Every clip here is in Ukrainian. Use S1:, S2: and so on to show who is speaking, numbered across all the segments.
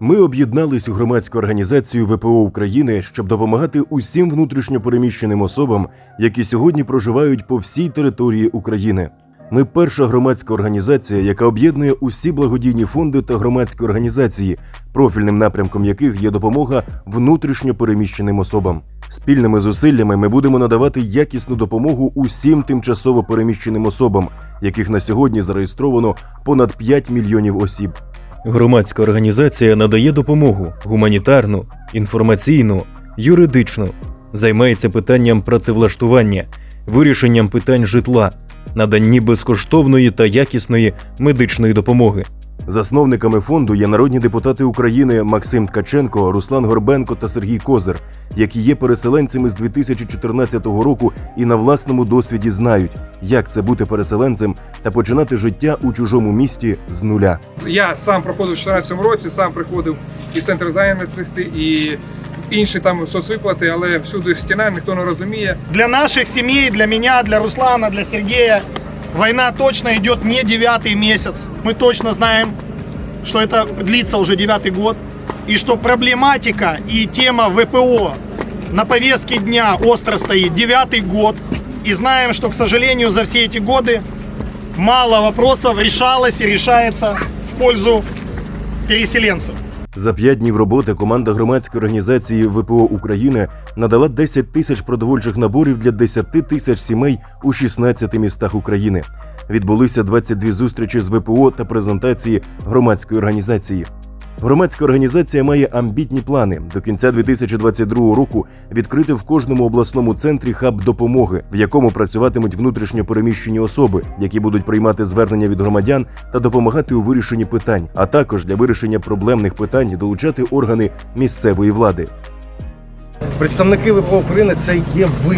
S1: Ми об'єднались у громадську організацію ВПО України, щоб допомагати усім внутрішньопереміщеним особам, які сьогодні проживають по всій території України. Ми перша громадська організація, яка об'єднує усі благодійні фонди та громадські організації, профільним напрямком яких є допомога внутрішньопереміщеним особам. Спільними зусиллями ми будемо надавати якісну допомогу усім тимчасово переміщеним особам, яких на сьогодні зареєстровано понад 5 мільйонів осіб. Громадська організація надає допомогу гуманітарну, інформаційну, юридичну, займається питанням працевлаштування, вирішенням питань житла, наданні безкоштовної та якісної медичної допомоги. Засновниками фонду є народні депутати України Максим Ткаченко, Руслан Горбенко та Сергій Козир, які є переселенцями з 2014 року і на власному досвіді знають, як це бути переселенцем та починати життя у чужому місті з нуля.
S2: Я сам проходив у 2014 році, сам приходив і в центр зайнятості, і інші там соцвиплати, але всюди стіна, ніхто не розуміє.
S3: Для наших семей, для меня, для Руслана, для Сергея война точно идет не девятый месяц. Мы точно знаем, что это длится уже девятый год. И что проблематика и тема ВПО на повестке дня остро стоит девятый год. И знаем, что, к сожалению, за все эти годы мало вопросов решалось и решается в пользу переселенцев.
S1: За п'ять днів роботи команда громадської організації ВПО України надала 10 тисяч продовольчих наборів для 10 тисяч сімей у 16 містах України. Відбулися 22 зустрічі з ВПО та презентації громадської організації. Громадська організація має амбітні плани до кінця 2022 року відкрити в кожному обласному центрі хаб допомоги, в якому працюватимуть внутрішньо переміщені особи, які будуть приймати звернення від громадян та допомагати у вирішенні питань, а також для вирішення проблемних питань долучати органи місцевої влади.
S4: Представники ВПО України це є ви.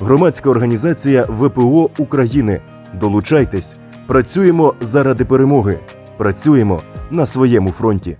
S1: Громадська організація ВПО України. Долучайтесь, працюємо заради перемоги. Працюємо на своєму фронті.